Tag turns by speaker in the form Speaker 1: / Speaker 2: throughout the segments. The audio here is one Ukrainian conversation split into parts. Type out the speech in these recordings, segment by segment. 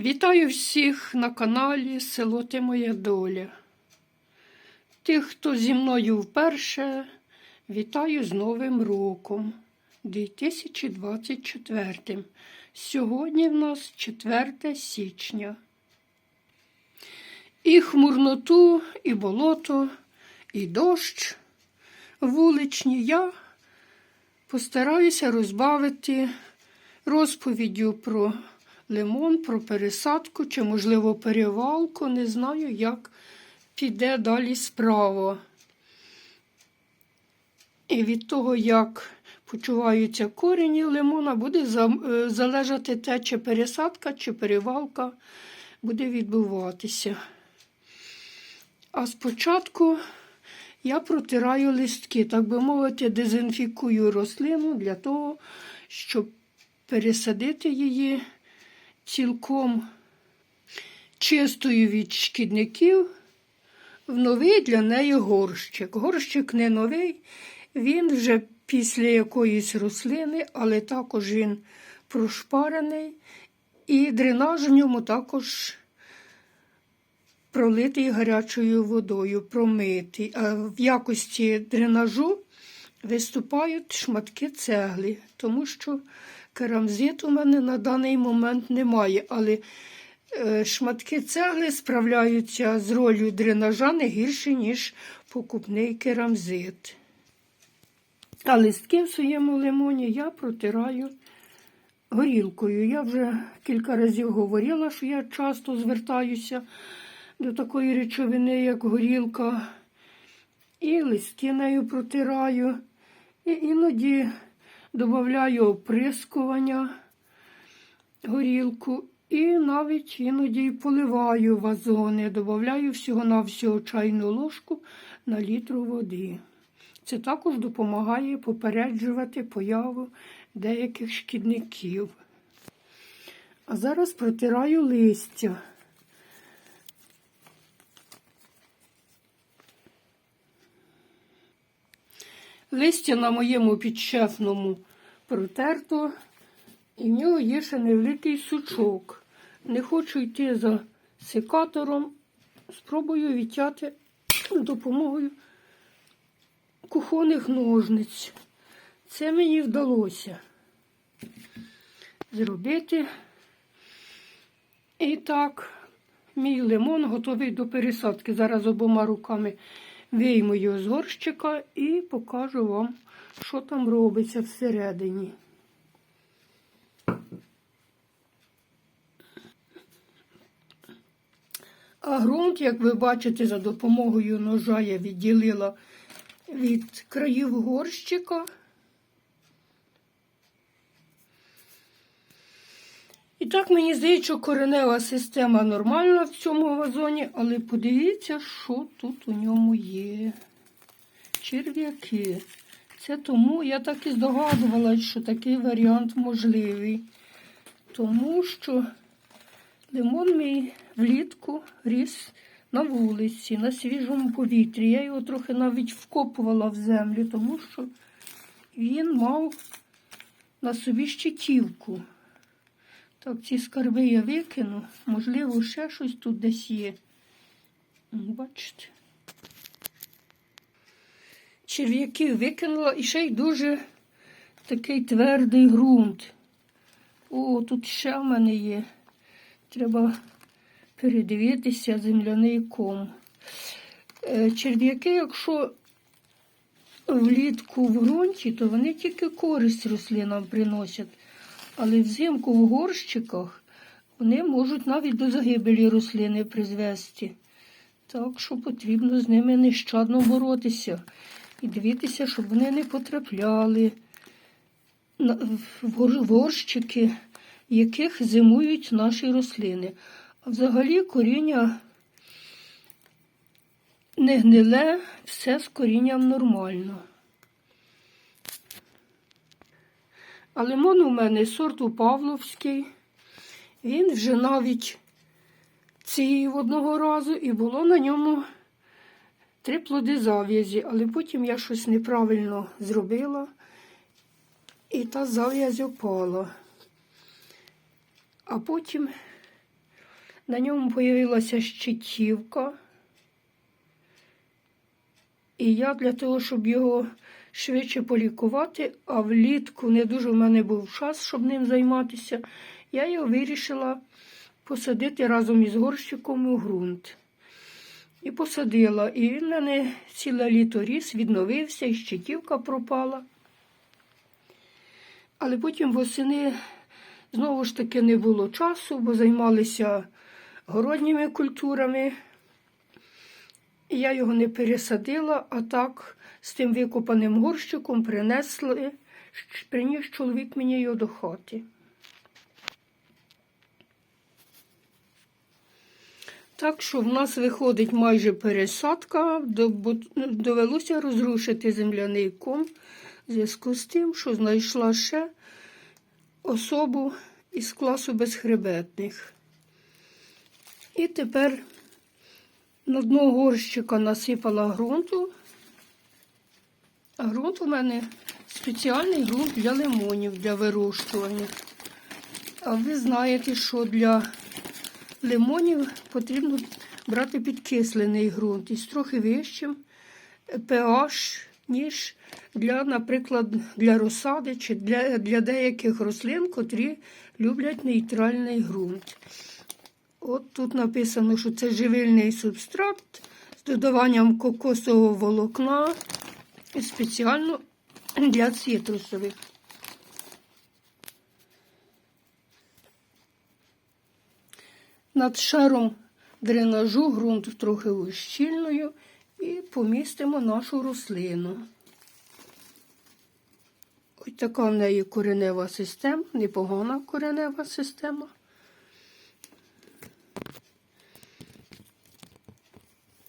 Speaker 1: Вітаю всіх на каналі Село Ти Моя Доля. Тих, хто зі мною вперше, вітаю з Новим роком 2024. Сьогодні в нас 4 січня. І хмурноту, і болото, і дощ вуличні я постараюся розбавити розповіддю про лимон, про пересадку чи, можливо, перевалку. Не знаю, як піде далі справа. І від того, як почуваються корені лимона, буде е, залежати те, чи пересадка, чи перевалка буде відбуватися. А спочатку я протираю листки, так би мовити, дезінфікую рослину для того, щоб пересадити її цілком чистою від шкідників в новий для неї горщик. Горщик не новий, він вже після якоїсь рослини, але також він прошпарений, і дренаж в ньому також пролитий гарячою водою, промитий. А в якості дренажу виступають шматки цегли, тому що керамзит у мене на даний момент немає. Але е, шматки цегли справляються з ролью дренажа не гірше, ніж покупний керамзит. А листки в своєму лимоні я протираю горілкою. Я вже кілька разів говорила, що я часто звертаюся до такої речовини, як горілка, і листки нею протираю, і іноді додаю оприскування горілку, і навіть іноді поливаю вазони, додаю всього-навсього чайну ложку на літру води. Це також допомагає попереджувати появу деяких шкідників. А зараз протираю листя. Листя на моєму підшефному протерто, і в нього є ще невеликий сучок. Не хочу йти за секатором, спробую відтяти допомогою кухонних ножниць. Це мені вдалося зробити. І так, мій лимон готовий до пересадки. Зараз обома руками вийму його з горщика і покажу вам, що там робиться всередині. А ґрунт, як ви бачите, за допомогою ножа я відділила від країв горщика. Так мені здається, коренева система нормальна в цьому вазоні, але подивіться, що тут у ньому є. Черв'яки. Це тому я так і здогадувалась, що такий варіант можливий. Тому що лимон мій влітку ріс на вулиці, на свіжому повітрі. Я його трохи навіть вкопувала в землю, тому що він мав на собі щитівку. Так, ці скарби я викину. Можливо, ще щось тут десь є. Бачите? Черв'яки викинула і ще й дуже такий твердий ґрунт. О, тут ще в мене є. Треба передивитися земляний ком. Е, Черв'яки, якщо влітку в ґрунті, то вони тільки користь рослинам приносять. Але взимку в горщиках вони можуть навіть до загибелі рослини призвести. Так що потрібно з ними нещадно боротися і дивитися, щоб вони не потрапляли в горщики, яких зимують наші рослини. А взагалі коріння не гниле, все з корінням нормально. А лимон у мене сорту Павловський. Він вже навіть ців одного разу і було на ньому три плоди зав'язі, але потім я щось неправильно зробила, і та зав'язь опала. А потім На ньому з'явилася щитівка. І я для того, щоб його швидше полікувати, а влітку не дуже в мене був час, щоб ним займатися, я його вирішила посадити разом із горщиком у ґрунт. І посадила. І він в мене ціле літо ріс, відновився, і щитівка пропала. Але потім восени знову ж таки не було часу, бо займалися городніми культурами. Я його не пересадила, а так з тим викопаним горщиком принесли, приніс чоловік мені його до хати. Так що в нас виходить майже пересадка, довелося розрушити земляний ком в зв'язку з тим, що знайшла ще особу із класу безхребетних. І тепер на дно горщика насипала ґрунту. А ґрунт у мене спеціальний ґрунт для лимонів, для вирощування. А ви знаєте, що для лимонів потрібно брати підкислений ґрунт із трохи вищим pH, ніж для, наприклад, для розсади чи для, для деяких рослин, котрі люблять нейтральний ґрунт. От тут написано, що це живильний субстрат з додаванням кокосового волокна спеціально для цитрусових. Над шаром дренажу ґрунт трохи ущільною і помістимо нашу рослину. Ось така в неї коренева система, непогана коренева система.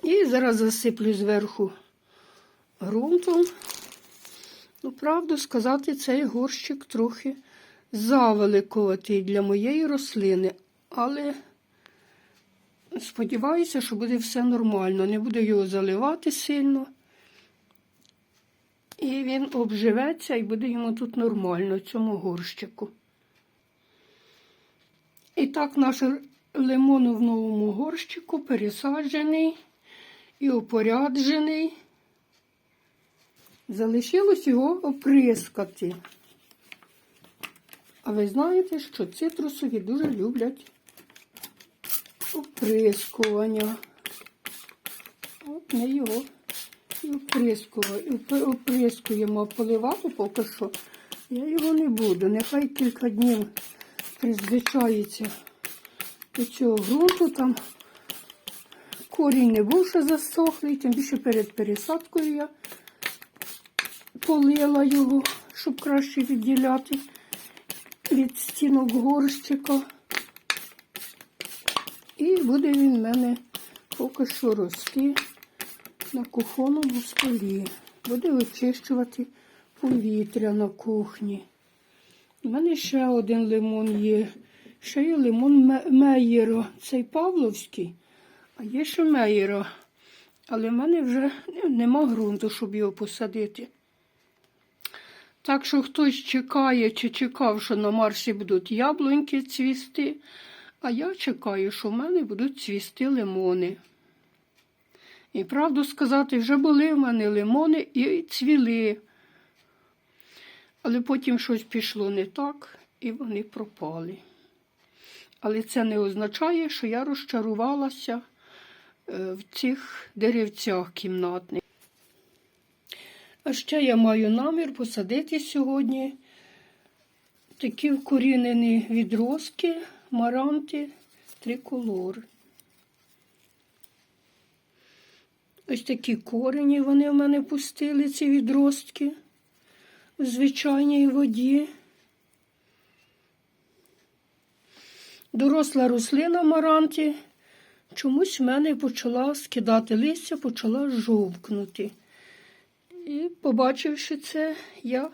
Speaker 1: І зараз засиплю зверху ґрунтом. Ну, правду сказати, цей горщик трохи завеликоватий для моєї рослини, але сподіваюся, що буде все нормально. Не буду його заливати сильно. І він обживеться і буде йому тут нормально, цьому горщику. І так, наш лимон в новому горщику пересаджений і упоряджений. Залишилось його оприскати. А ви знаєте, що цитрусові дуже люблять оприскування. От ми його і оприскуємо, поливати поки що. Я його не буду. Нехай кілька днів призвичається до цього ґрунту. Там корінь не був ще засохлий, тим більше перед пересадкою я полила його, щоб краще відділяти від стінок горщика. І буде він в мене поки що рости на кухонному столі. Буде очищувати повітря на кухні. У мене ще один лимон є. Ще є лимон Ме- Мейєра. Цей Павловський, а є ще Мейєра. Але в мене вже нема ґрунту, щоб його посадити. Так що хтось чекає чи чекав, що на Марсі будуть яблуньки цвісти, а я чекаю, що в мене будуть цвісти лимони. І правду сказати, вже були в мене лимони і цвіли. Але потім щось пішло не так, і вони пропали. Але це не означає, що я розчарувалася е, в цих деревцях кімнатних. А ще я маю намір посадити сьогодні такі вкорінені відростки, маранти, триколор. Ось такі корені вони в мене пустили, ці відростки в звичайній воді. Доросла рослина маранті чомусь в мене почала скидати листя, почала жовкнути. І, побачивши це, я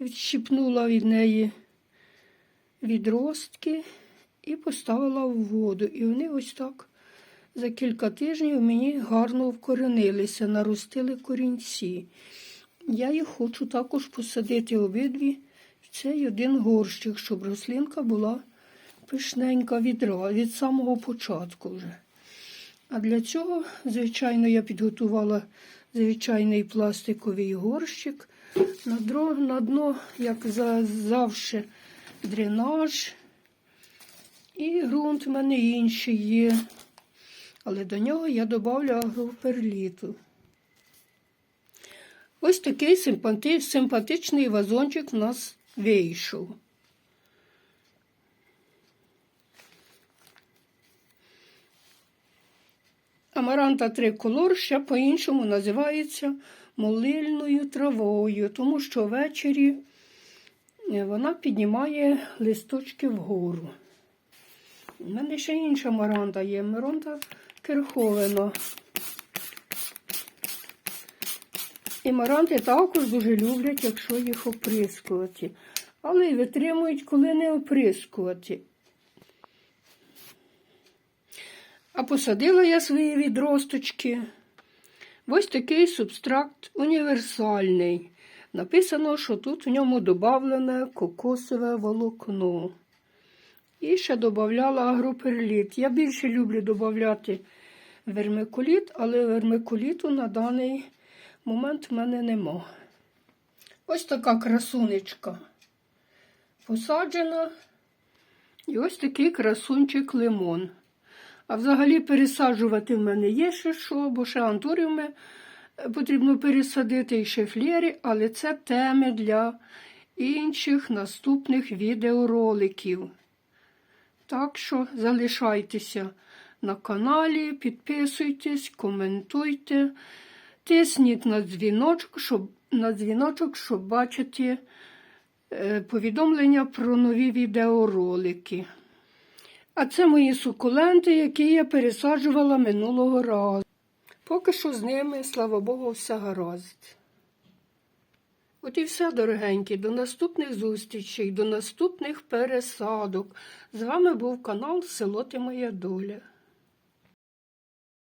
Speaker 1: відщипнула від неї відростки і поставила в воду. І вони ось так за кілька тижнів мені гарно вкоренилися, наростили корінці. Я їх хочу також посадити обидві в цей один горщик, щоб рослинка була пишненька відра від самого початку вже. А для цього, звичайно, я підготувала звичайний пластиковий горщик. На дно, як за- завжди, дренаж. І ґрунт в мене інший є. Але до нього я додавлю агроперліту. Ось такий симпатичний вазончик у нас вийшов. Амаранта триколор ще по-іншому називається молильною травою, тому що ввечері е, вона піднімає листочки вгору. У мене ще інша маранта є. Маранта керховена. І маранти також дуже люблять, якщо їх оприскувати. Але й витримують, коли не оприскувати. А посадила я свої відросточки. Ось такий субстракт універсальний. Написано, що тут в ньому додавлене кокосове волокно. І ще додавала агроперліт. Я більше люблю додавати вермикуліт, але вермикуліту на даний момент в мене нема. Ось така красунечка посаджена. І ось такий красунчик лимон. А взагалі пересаджувати в мене є ще що, бо ще антуріуми е, потрібно пересадити і ще флєри, але це теми для інших наступних відеороликів. Так що залишайтеся на каналі, підписуйтесь, коментуйте, тисніть на дзвіночок, щоб, на дзвіночок, щоб бачити е, повідомлення про нові відеоролики. А це мої сукуленти, які я пересаджувала минулого разу. Поки що з ними, слава Богу, все гаразд. От і все, дорогенькі, до наступних зустрічей, до наступних пересадок. З вами був канал Село Ти Моя Доля.